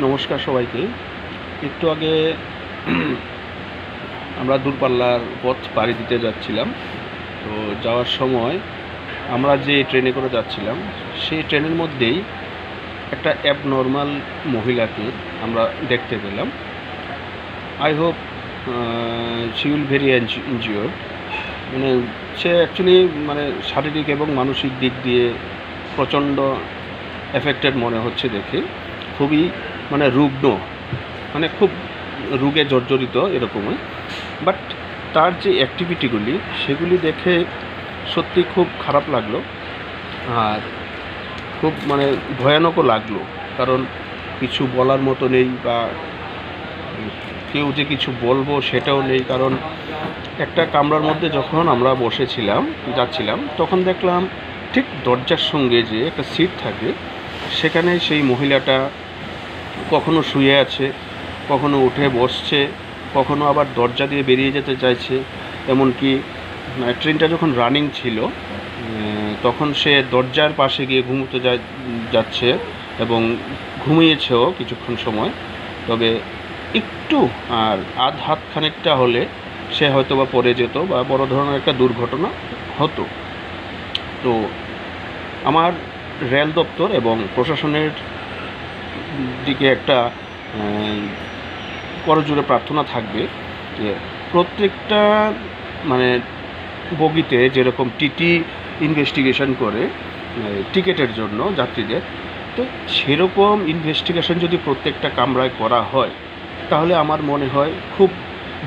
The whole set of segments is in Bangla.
নমস্কার সবাইকে। একটু আগে আমরা দূরপাল্লার পথ পাড়ি দিতে যাচ্ছিলাম। তো যাওয়ার সময় আমরা যে ট্রেনে করে যাচ্ছিলাম, সেই ট্রেনের মধ্যেই একটা অ্যাব নর্মাল মহিলাকে আমরা দেখতে পেলাম। I hope she will very এনজিওর মানে সে অ্যাকচুয়ালি মানে শারীরিক এবং মানসিক দিক দিয়ে প্রচণ্ড এফেক্টেড মনে হচ্ছে দেখে। খুবই মানে রুগ্ন মানে খুব রোগে জর্জরিত এরকমই। বাট তার যে অ্যাক্টিভিটিগুলি সেগুলি দেখে সত্যি খুব খারাপ লাগল। আর খুব মানে ভয়ানকও লাগল। কারণ কিছু বলার মতো নেই বা কেউ যে কিছু বলব সেটাও নেই। কারণ একটা কামরার মধ্যে যখন আমরা বসেছিলাম, যাচ্ছিলাম, তখন দেখলাম ঠিক দরজার সঙ্গে যে একটা সিট থাকে সেখানে সেই মহিলাটা কখনো শুয়ে আছে, কখনো উঠে বসছে, কখনো আবার দরজা দিয়ে বেরিয়ে যেতে চাইছে। এমনকি ট্রেনটা যখন রানিং ছিল তখন সে দরজার পাশে গিয়ে ঘুমোতে যাচ্ছে এবং ঘুমিয়েছেও কিছুক্ষণ সময়। তবে একটু আর আধ হাত খানিকটা হলে সে হয়তো বা পড়ে যেত বা বড় ধরনের একটা দুর্ঘটনা হতো। তো আমার রেল দপ্তর এবং প্রশাসনের দিকে একটা আহ, করজোড়ে প্রার্থনা থাকবে যে প্রত্যেকটা মানে বগিতে যেরকম টিটি ইনভেস্টিগেশন করে টিকেটের জন্য যাত্রীদের তো সেরকম ইনভেস্টিগেশন যদি প্রত্যেকটা কামরায় করা হয় তাহলে আমার মনে হয় খুব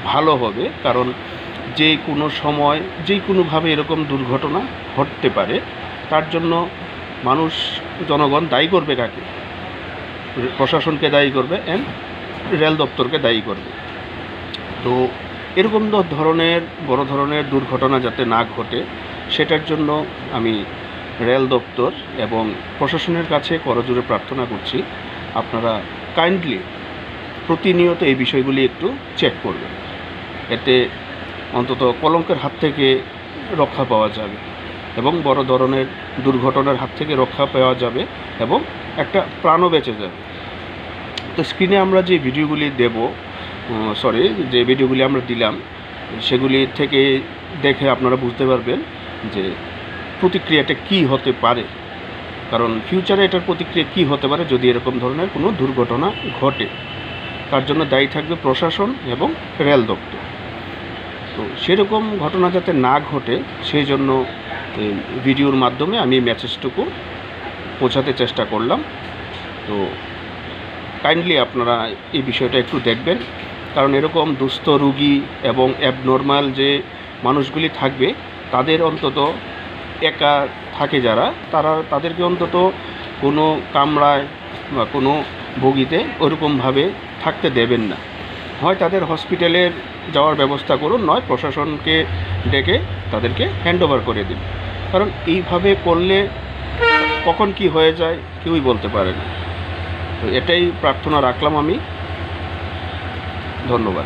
ভালো হবে। কারণ যে কোনো সময় যে কোনোভাবে এরকম দুর্ঘটনা ঘটতে পারে তার জন্য মানুষ, জনগণ দায়ী করবে কাকে? প্রশাসনকে দায়ী করবে অ্যান্ড রেল দপ্তরকে দায়ী করবে। তো এরকম ধরনের, বড় ধরনের দুর্ঘটনা যাতে না ঘটে, সেটার জন্য আমি রেল দপ্তর এবং প্রশাসনের কাছে করজোরে প্রার্থনা করছি। আপনারা কাইন্ডলি প্রতিনিয়ত এই বিষয়গুলি একটু চেক করবেন। এতে অন্তত কলঙ্কের হাত থেকে রক্ষা পাওয়া যাবে। এবং বড় ধরনের দুর্ঘটনার হাত থেকে রক্ষা পাওয়া যাবে এবং একটা প্রাণও বেঁচে যাবে। তো স্ক্রিনে আমরা যে ভিডিওগুলি দেব সরি যে ভিডিওগুলি আমরা দিলাম, সেগুলি থেকে দেখে আপনারা বুঝতে পারবেন যে প্রতিক্রিয়াটা কি হতে পারে। কারণ ফিউচারে এটার প্রতিক্রিয়া কি হতে পারে যদি এরকম ধরনের কোনো দুর্ঘটনা ঘটে। তার জন্য দায়ী থাকবে প্রশাসন এবং রেল দপ্তর। তো সেরকম ঘটনা যাতে না ঘটে, সেই জন্য ভিডিওর মাধ্যমে আমি মেসেজটুকু পৌঁছাতে চেষ্টা করলাম। তো কাইন্ডলি আপনারা এই বিষয়টা একটু দেখবেন। কারণ এরকম দুস্থ রুগী এবং অ্যাবনর্মাল যে মানুষগুলি থাকবে, তাদের অন্তত একা থাকে যারা, তারা তাদেরকে অন্তত কোনো কামরায় বা কোনো বগিতে ওরকমভাবে থাকতে দেবেন না। হয় তাদের হসপিটালের যাওয়ার ব্যবস্থা করুন, নয় প্রশাসনকে ডেকে তাদেরকে হ্যান্ড করে দিন। কারণ এইভাবে করলে কখন কি হয়ে যায় কেউই বলতে পারে না। তো এটাই প্রার্থনা রাখলাম আমি। ধন্যবাদ।